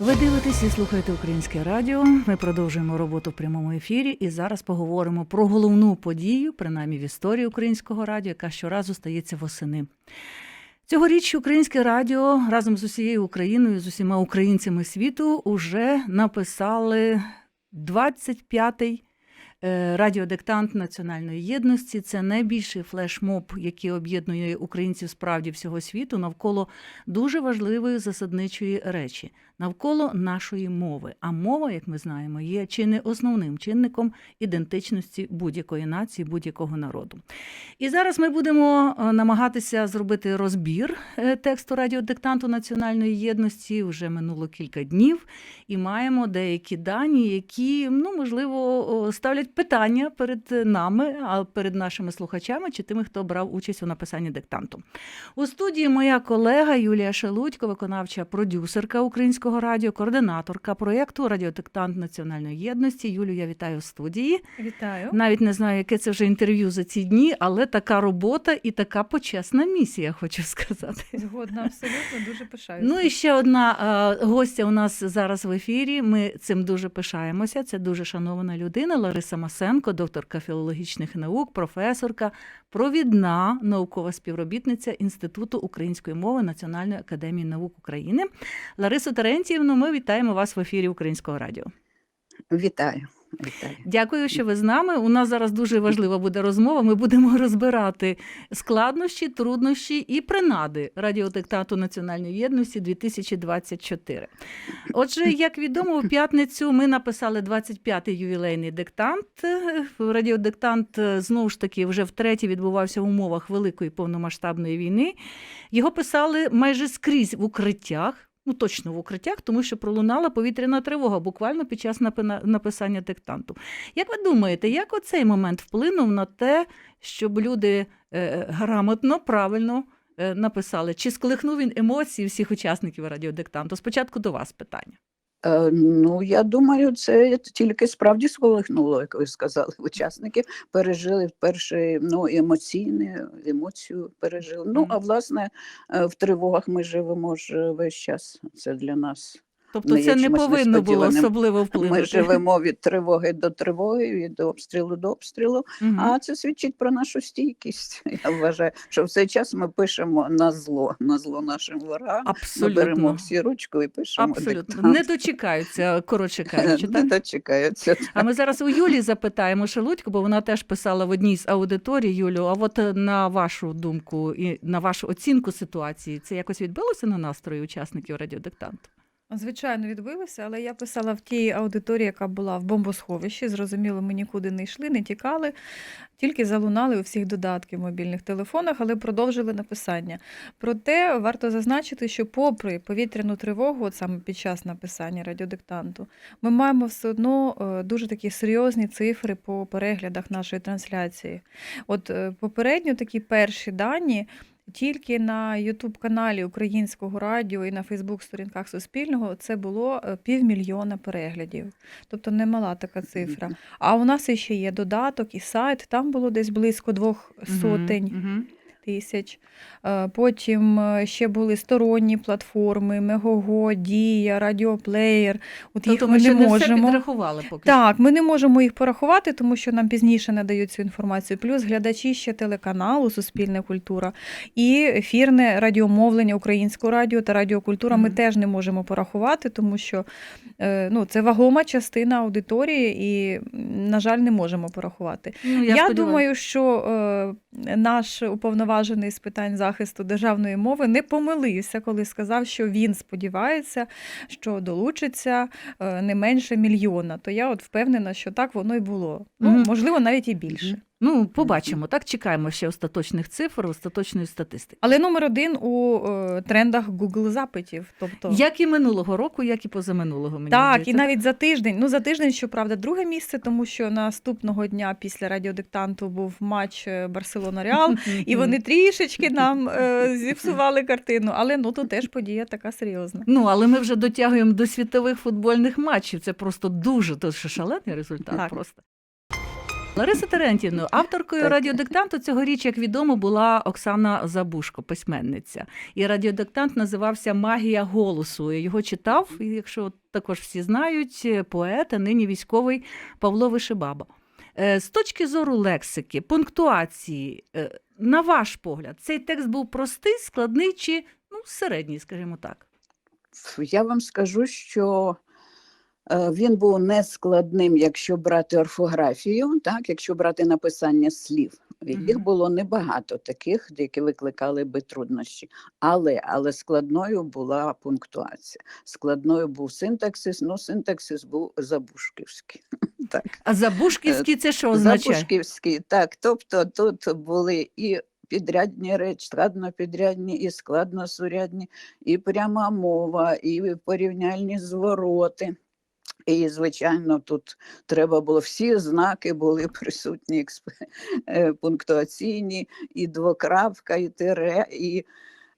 Ви дивитесь і слухаєте українське радіо. Ми продовжуємо роботу в прямому ефірі. І зараз поговоримо про головну подію, принаймні в історії українського радіо, яка щоразу стається восени. Цьогоріч Українське радіо разом з усією Україною, з усіма українцями світу, уже написали 25-й е, радіодиктант національної єдності. Це найбільший флешмоб, який об'єднує українців справді всього світу навколо дуже важливої засадничої речі, навколо нашої мови. А мова, як ми знаємо, є чи не основним чинником ідентичності будь-якої нації, будь-якого народу. І зараз ми будемо е, намагатися зробити розбір е, тексту радіодиктанту національної єдності. Вже минуло кілька днів, і маємо деякі дані, які ну можливо ставлять питання перед нами, а перед нашими слухачами чи тими, хто брав участь у написанні диктанту. У студії моя колега Юлія Шелудько, виконавча продюсерка українського радіо, координаторка проєкту Радіодиктант національної єдності. Юлю, я вітаю в студії. Вітаю. Навіть не знаю, яке це вже інтерв'ю за ці дні, але така робота і така почесна місія, хочу сказати. Згодна, абсолютно дуже пишаюся. Ну і ще одна е, гостя у нас зараз в ефірі. Ми цим дуже пишаємося. Це дуже шанована людина Лариса Масенко, докторка філологічних наук, професорка, провідна наукова співробітниця Інституту української мови Національної академії наук України. Ларису Терентіївну, ми вітаємо вас в ефірі Українського радіо. Вітаю. Вітаю. Дякую, що ви з нами. У нас зараз дуже важлива буде розмова. Ми будемо розбирати складнощі, труднощі і принади радіодиктату національної єдності 2024. Отже, як відомо, в п'ятницю ми написали 25-й ювілейний диктант. Радіодиктант знову ж таки вже втретє відбувався в умовах великої повномасштабної війни. Його писали майже скрізь в укриттях. Ну, точно в укриттях, тому що пролунала повітряна тривога буквально під час написання диктанту. Як ви думаєте, як оцей момент вплинув на те, щоб люди е, грамотно, правильно е, написали? Чи склихнув він емоції всіх учасників радіодиктанту? Спочатку до вас питання. Е, ну, я думаю, це тільки справді сколихнуло, як ви сказали. Учасники пережили вперше ну, емоційне, емоцію пережили. Ну, а власне, е, в тривогах ми живемо ж весь час. Це для нас. Тобто Ми це не повинно було особливо впливати. Ми живемо від тривоги до тривоги, від обстрілу до обстрілу. Мгм. А це свідчить про нашу стійкість. Я вважаю, що в цей час ми пишемо на зло, на зло нашим ворогам. Ми беремо всі ручку і пишемо. Абсолютно. диктант. Не дочекаються, коротше кажучи. Не Так? дочекаються. А ми зараз у Юлі запитаємо Шелудько, бо вона теж писала в одній з аудиторій Юлю. А от е, на вашу думку і на вашу оцінку ситуації, це якось відбилося на настрої учасників радіодиктанту? Звичайно, відбилося, але я писала в тій аудиторії, яка була в бомбосховищі. Зрозуміло, ми нікуди не йшли, не тікали, тільки залунали у всіх додатків в мобільних телефонах, але продовжили написання. Проте варто зазначити, що, попри повітряну тривогу, от саме під час написання радіодиктанту, ми маємо все одно е, дуже такі серйозні цифри по переглядах нашої трансляції. От е, попередньо такі перші дані. Тільки на Ютуб-каналі Українського радіо і на Фейсбук-сторінках Суспільного це було е, півмільйона переглядів. Тобто немала така цифра. А у нас ще є додаток і сайт, там було десь близько двох сотень. Тисяч. Е, Потім е, ще були сторонні платформи, Мегого, Дія, Радіоплеєр. От їх Тобто ми ми не не все підрахували поки. Так, ми не можемо їх порахувати, тому що нам пізніше надають цю інформацію. Плюс глядачі ще телеканалу Суспільна культура і ефірне радіомовлення Українського радіо та Радіокультура ми Мгм. теж не можемо порахувати, тому що е, ну, це вагома частина аудиторії, і, на жаль, не можемо порахувати. Ну, Я, сподіваюся. думаю, що наш уповноважений з питань захисту державної мови не помилився, коли сказав, що він сподівається, що долучиться е, не менше мільйона. То я от впевнена, що так воно і було. Ну, можливо, навіть і більше. Ну, побачимо. Так, чекаємо ще остаточних цифр, остаточної статистики. Але номер один у е, трендах Google запитів. Тобто Як і минулого року, як і позаминулого, мені Так, здається. і навіть за тиждень. Ну за тиждень, щоправда, друге місце, тому що наступного дня після радіодиктанту був матч е, Барселона Реал, і вони трішечки нам е, зіпсували картину. Але ну то теж подія така серйозна. Ну, але ми вже дотягуємо до світових футбольних матчів. Це просто дуже дуже шалений результат. Так. Просто. Лариса Терентівна, авторкою радіодиктанту цьогоріч, як відомо, була Оксана Забушко, письменниця. І радіодиктант називався Магія голосу. Його читав, і якщо також всі знають, поет, а нині військовий Павло Вишибаба. Е, З точки зору лексики, пунктуації, е, на ваш погляд, цей текст був простий, складний чи ну, середній, скажімо так. Я вам скажу, що він був нескладним, якщо брати орфографію, так, якщо брати написання слів. Їх було небагато таких, які викликали би труднощі. Але, але складною була пунктуація. Складною був синтаксис, ну синтаксис був забушківський. Так. А Забушківський це що означає? Забушківський, так. Тобто тут були і підрядні речі, складнопідрядні, і складносурядні, і пряма мова, і порівняльні звороти. І, звичайно, тут треба було всі знаки були присутні е, пунктуаційні, і двокрапка, і тире, і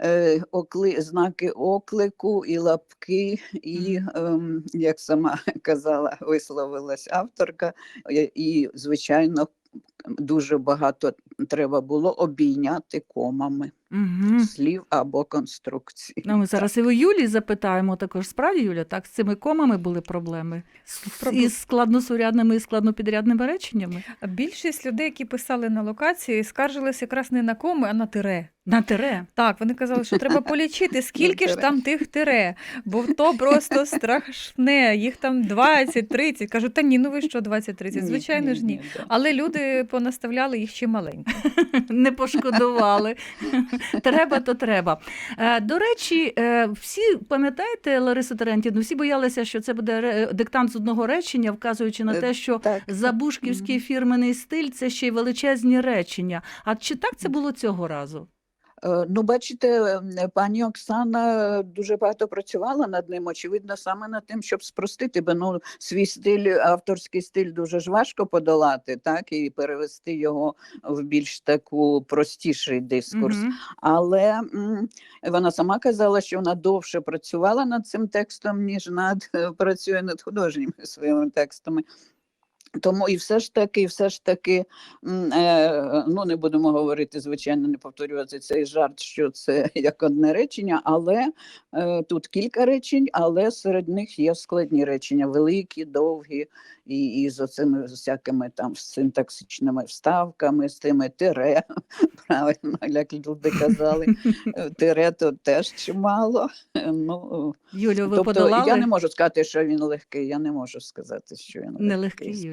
е, окли, знаки оклику, і лапки, і, е, як сама казала, висловилась авторка, е, і, звичайно, дуже багато треба було обійняти комами Угу. слів або конструкцій. Ну, ми зараз і у Юлі запитаємо також. Справді, Юля, так з цими комами були проблеми з, із складносурядними і складнопідрядними реченнями? А Більшість людей, які писали на локації, скаржилися якраз не на коми, а на тире. На тире. Так, вони казали, що треба полічити, скільки ж там тих тире, бо то просто страшне, їх там 20-30. Кажу, та ні, ну ви що 20-30? Звичайно ж ні. да. Але люди понаставляли їх ще маленько. Не пошкодували. треба, то треба. Е, До речі, е, всі пам'ятаєте, Ларису Терентівну, всі боялися, що це буде диктант з одного речення, вказуючи на Е, те, що Так, забушківський фірменний стиль це ще й величезні речення. А чи так це було цього разу? Е, Ну, бачите, е, пані Оксана дуже багато працювала над ним, очевидно, саме над тим, щоб спростити, бо ну, свій стиль, авторський стиль дуже ж важко подолати, так, і перевести його в більш таку простіший дискурс. Мгм. Але м, вона сама казала, що вона довше працювала над цим текстом, ніж над працює над художніми своїми текстами. Тому і все ж таки, і все ж таки, е, ну не будемо говорити, звичайно, не повторювати цей жарт, що це як одне речення, але е, тут кілька речень, але серед них є складні речення, великі, довгі, і, і з оцими всякими там синтаксичними вставками, з тими тире, правильно, як люди казали, Е, тире то теж чимало. Ну, Юлю, ви тобто подолали? я не можу сказати, що він легкий. Я не можу сказати, що він Не легкий легкий, з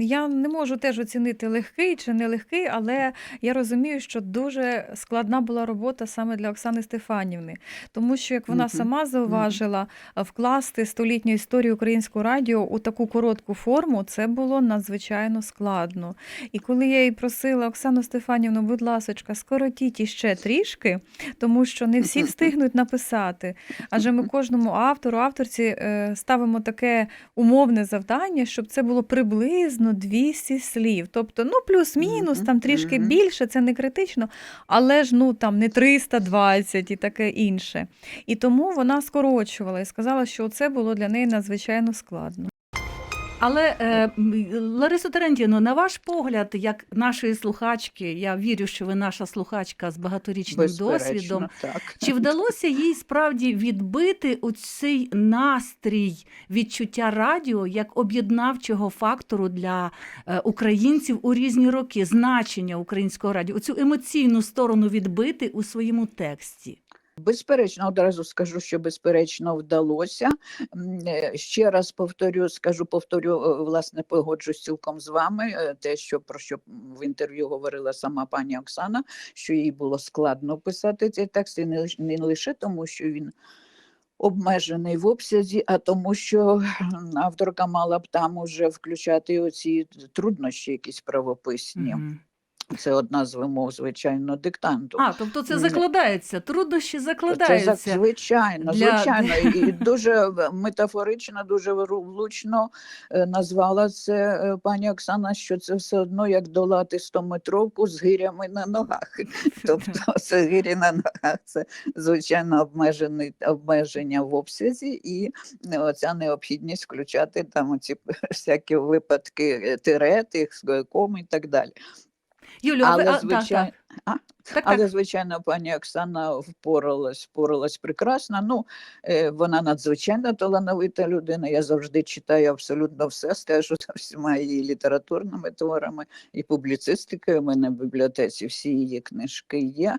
Я не можу теж оцінити легкий чи не легкий, але я розумію, що дуже складна була робота саме для Оксани Стефанівни, тому що, як вона сама зауважила, вкласти столітню історію українського радіо у таку коротку форму, це було надзвичайно складно. І коли я їй просила Оксану Стефанівну, будь ласочка, скоротіть іще трішки, тому що не всі встигнуть написати. Адже ми кожному автору, авторці е, ставимо таке умовне завдання, щоб це було приблизно 200 слів. Тобто, ну, плюс-мінус, там трішки більше, це не критично, але ж ну там не 320 і таке інше. І тому вона скорочувала і сказала, що це було для неї надзвичайно складно. Але е, м, Ларисо Терентіно, на ваш погляд, як нашої слухачки, я вірю, що ви наша слухачка з багаторічним досвідом. Так. Чи вдалося їй справді відбити оцей настрій відчуття радіо як об'єднавчого фактору для е, українців у різні роки, значення українського радіо, оцю емоційну сторону відбити у своєму тексті? Безперечно, одразу скажу, що безперечно вдалося. Е, Ще раз повторю, скажу, повторю, е, власне, погоджусь цілком з вами. е, Те, що про що в інтерв'ю говорила сама пані Оксана, що їй було складно писати цей текст, і не не лише тому, що він. Обмежений в обсязі, а тому, що авторка мала б там уже включати оці труднощі, якісь правописні. Мгм. Це одна з вимог, звичайно, диктанту. А, тобто це закладається, труднощі Це закладаються. за- звичайно, для- звичайно, і дуже метафорично, дуже влучно е, назвала це е, пані Оксана, що це все одно як долати 100-метровку з гирями на ногах. Тобто це гирі на ногах, це звичайно обмежений обмеження в обсязі, і оця необхідність включати там ці всякі випадки е, тире, тих з ком і так далі. Юлю, ви, Але а, так, так. Так, але, звичайно, пані Оксана впоралась, впоралась прекрасно. Ну, е, вона надзвичайно талановита людина. Я завжди читаю абсолютно все, стежу за всіма її літературними творами і публіцистикою. У мене в бібліотеці всі її книжки є.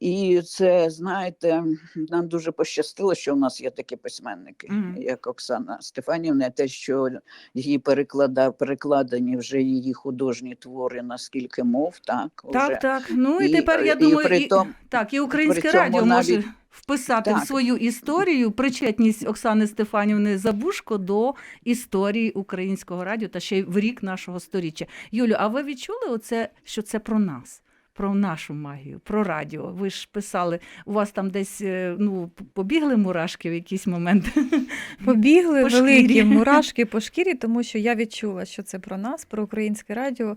І це, знаєте, нам дуже пощастило, що у нас є такі письменники, Мгм. як Оксана Стефанівна, те, що її переклада, перекладені вже її художні твори на скільки мов, так, уже. Так, так. Ну і, І, тепер я е, і думаю, при і, том- так, і українське при радіо може навіть- вписати в свою історію причетність Оксани Стефанівни Забушко до історії українського радіо та ще й в рік нашого сторіччя. Юлю, а ви відчули оце, що це про нас? Про нашу магію, про радіо. Ви ж писали, у вас там десь е, ну, побігли мурашки в якийсь момент. Побігли По великі шкірі. мурашки по шкірі, тому що я відчула, що це про нас, про українське радіо.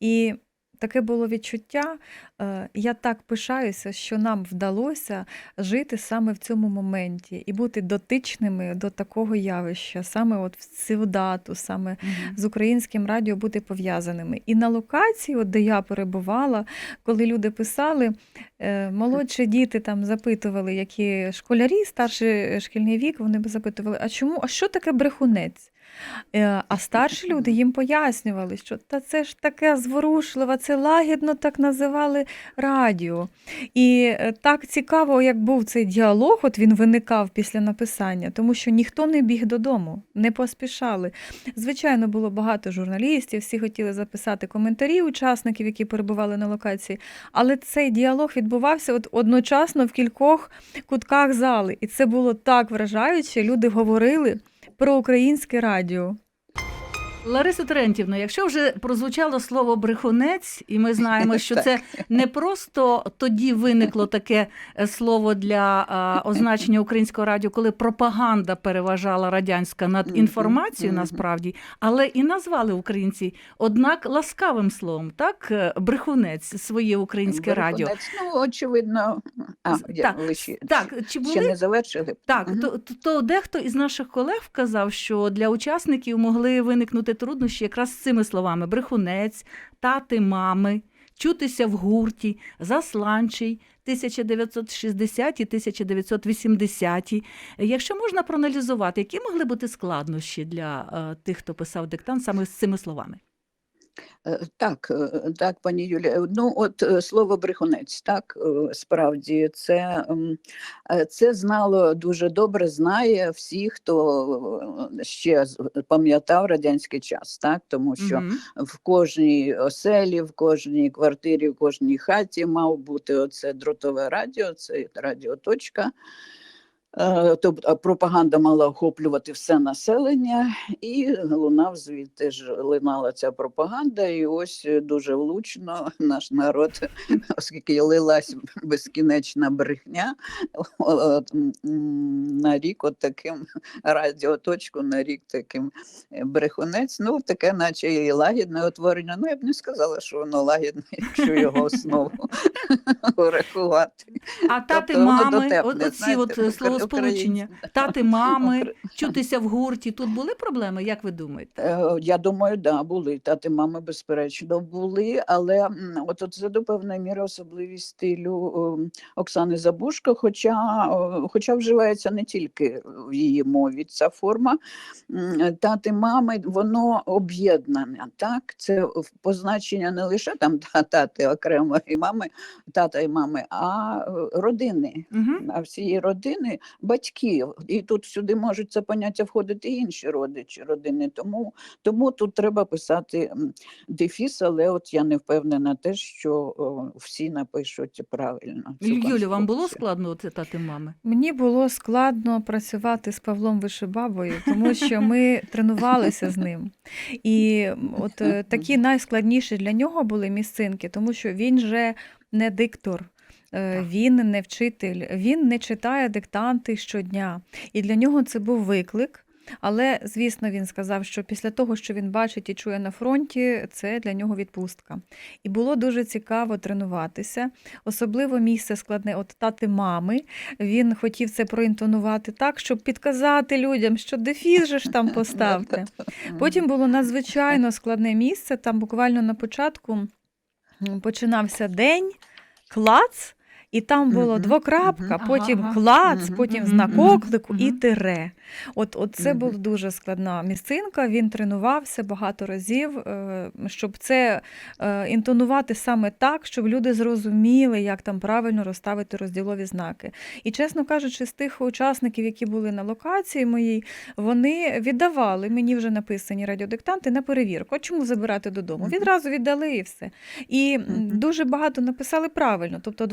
І таке було відчуття. е, Я так пишаюся, що нам вдалося жити саме в цьому моменті і бути дотичними до такого явища, саме от в цю дату, саме з українським радіо бути пов'язаними. І на локації, от де я перебувала, коли люди писали, е, молодші діти там запитували, які школярі, старший шкільний вік, вони запитували, а чому, а що таке брехунець? Е, А старші люди їм пояснювали, що та це ж таке зворушливе, це лагідно так називали радіо. І е, так цікаво, як був цей діалог, от він виникав після написання, тому що ніхто не біг додому, не поспішали. Звичайно, було багато журналістів, всі хотіли записати коментарі учасників, які перебували на локації, але цей діалог відбувався от одночасно в кількох кутках зали. І це було так вражаюче. Люди говорили про українське радіо. Лариса Терентівна, якщо вже прозвучало слово брехунець, і ми знаємо, що це не просто тоді виникло таке е, слово для а, означення українського радіо, коли пропаганда переважала радянська над інформацією, насправді, але і назвали українці, однак ласкавим словом, так, е, брехунець, своє українське радіо. Ну, очевидно, а, я Так, лише, Так, чи були ще не завершили. Так, то, то, то дехто із наших колег вказав, що для учасників могли виникнути труднощі якраз з цими словами: брехунець, тати, мами, чутися в гурті, засланчий. 1960 і 1980. Якщо можна проаналізувати, які могли бути складнощі для е, тих, хто писав диктант саме з цими словами? Е, Так, е, так, пані Юлія. Ну, от е, слово брехунець, так, справді, це, це знало дуже добре, знає всі, хто ще пам'ятав радянський час, так, тому що Мгм. в кожній оселі, в кожній квартирі, в кожній хаті мав бути оце дротове радіо, це радіоточка. Тобто пропаганда мала охоплювати все населення, і лунав звідти ж линала ця пропаганда, і ось е, дуже влучно наш народ, оскільки лилась безкінечна брехня, на рік от таким радіоточку, на рік таким брехунець, ну таке, наче і лагідне утворення. Ну я б не сказала, що воно лагідне, якщо його основу врахувати. А тати, Тобто мами, дотепне, от, оці от укра- українське. тати, мами, чутися в гурті. Тут були проблеми, як ви думаєте? Е, Я думаю, да, були. Тати, мами, безперечно, були, але от, от це до певної міри особливість стилю ем, Оксани Забушко, хоча, е, хоча вживається не тільки в її мові ця форма. Тати, мами, воно об'єднане. Так? Це позначення не лише там тати окремо і мами, тата і мами, а е, родини. Угу. А всієї родини батьків. І тут сюди можуть це поняття входити і інші родичі родини. Тому, тому тут треба писати дефіс, але от я не впевнена те, що всі напишуть правильно. Юлю, вам було складно цитати мами? Мені було складно працювати з Павлом Вишибабою, тому що ми тренувалися з ним. І от е, такі найскладніші для нього були місцинки, тому що він же не диктор. Е. Він не вчитель, він не читає диктанти щодня. І для нього це був виклик. Але, звісно, він сказав, що після того, що він бачить і чує на фронті, це для нього відпустка. І було дуже цікаво тренуватися. Особливо місце складне от тати мами. Він хотів це проінтонувати так, щоб підказати людям, що дефіс же ж там поставте. Потім було надзвичайно складне місце. Там буквально на початку починався день, клац, і там було двокрапка, потім клац, потім знак оклику і тире. От, от це була дуже складна місцинка. Він тренувався багато разів, е, щоб це е, інтонувати саме так, щоб люди зрозуміли, як там правильно розставити розділові знаки. І чесно кажучи, з тих учасників, які були на локації моїй, вони віддавали мені вже написані радіодиктанти на перевірку. А чому забирати додому? Відразу віддали і все. І дуже багато написали правильно, тобто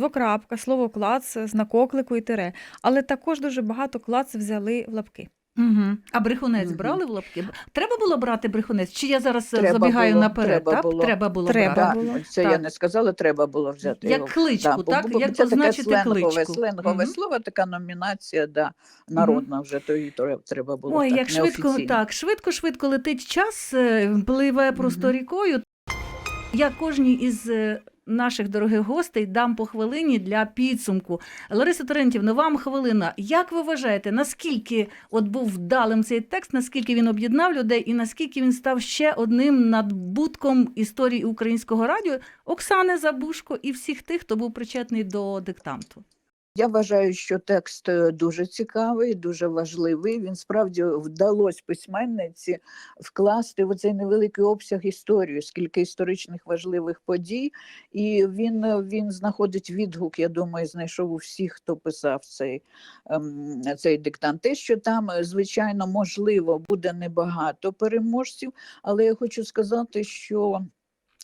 двокрапка, слово клац, знак оклику і тире. Але також дуже багато клац взяли в лапки. Угу. А брехунець Мгм. брали в лапки? Треба було брати брехунець? Чи я зараз е, Треба забігаю було, наперед? треба так? було. Треба було Треба брати. було. Так, це я не сказала, треба було взяти його. Як кличку, бо- так? бо Як це таке позначити сленгове, кличку? сленгове Мгм. слово, така номінація, да, народна вже, то її треба було Ой, так, як швидко, так, швидко, швидко летить час, е, пливе просто Мгм. рікою. Я кожній із е, наших дорогих гостей дам по хвилині для підсумку. Лариса Терентівна, вам хвилина. Як ви вважаєте, наскільки от був вдалим цей текст, наскільки він об'єднав людей і наскільки він став ще одним надбутком історії українського радіо Оксани Забушко і всіх тих, хто був причетний до диктанту? Я вважаю, що текст е, дуже цікавий, дуже важливий. Він справді вдалося письменниці вкласти в цей невеликий обсяг історію, скільки історичних важливих подій, і він, е, він знаходить відгук. Я думаю, знайшов у всіх, хто писав цей, ем, цей диктант. Те, що там, е, звичайно, можливо, буде небагато переможців, але я хочу сказати, що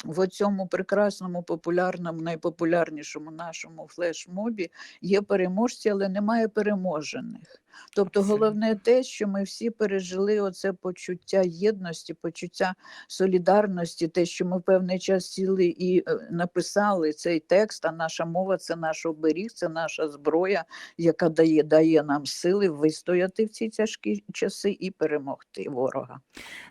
в цьому прекрасному, популярному, найпопулярнішому нашому флешмобі є переможці, але немає переможених. Тобто, головне те, що ми всі пережили оце почуття єдності, почуття солідарності, те, що ми в певний час сіли і е, написали цей текст. А наша мова це наш оберіг, це наша зброя, яка дає, дає нам сили вистояти в ці тяжкі часи і перемогти ворога.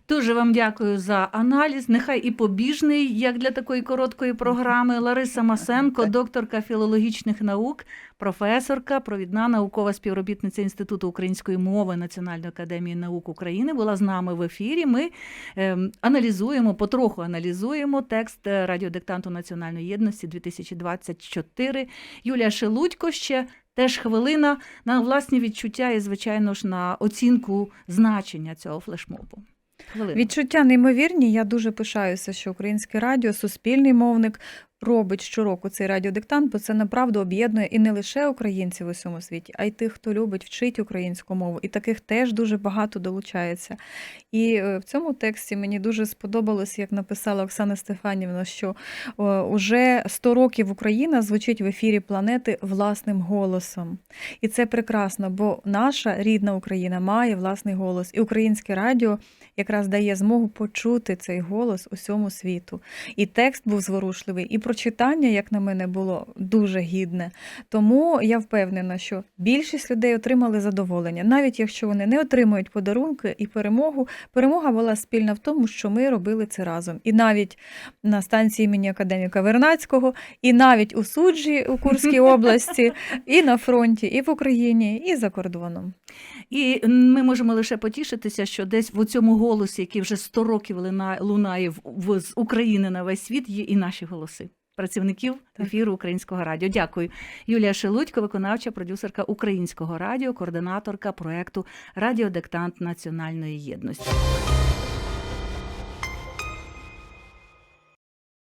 Дуже вам дякую за аналіз. Нехай і побіжний, як для такої короткої програми. Лариса Масенко, докторка філологічних наук, професорка, провідна наукова співробітниця Інституту української мови Національної академії наук України, була з нами в ефірі. Ми ем, аналізуємо, потроху аналізуємо текст е, радіодиктанту Національної єдності 2024. Юлія Шелудько ще. Теж хвилина на власні відчуття і, звичайно ж, на оцінку значення цього флешмобу. Хвилина. Відчуття неймовірні. Я дуже пишаюся, що українське радіо, суспільний мовник робить щороку цей радіодиктант, бо це направду об'єднує і не лише українців у всьому світі, а й тих, хто любить вчити українську мову. І таких теж дуже багато долучається. І е, в цьому тексті мені дуже сподобалось, як написала Оксана Стефанівна, що е, уже 100 років Україна звучить в ефірі планети власним голосом. І це прекрасно, бо наша рідна Україна має власний голос, і українське радіо якраз дає змогу почути цей голос усьому світу. І текст був зворушливий, і прочитання, як на мене, було дуже гідне. Тому я впевнена, що більшість людей отримали задоволення, навіть якщо вони не отримують подарунки і перемогу. Перемога була спільна в тому, що ми робили це разом. І навіть на станції імені академіка Вернацького, і навіть у суджі у Курській області, і на фронті, і в Україні, і за кордоном. І ми можемо лише потішитися, що десь в цьому голосі, який вже 100 років лунає в, в, з України на весь світ, є і наші голоси. Працівників Так. ефіру Українського радіо. Дякую. Юлія Шелудько, виконавча продюсерка Українського радіо, координаторка проекту Радіодиктант Національної єдності.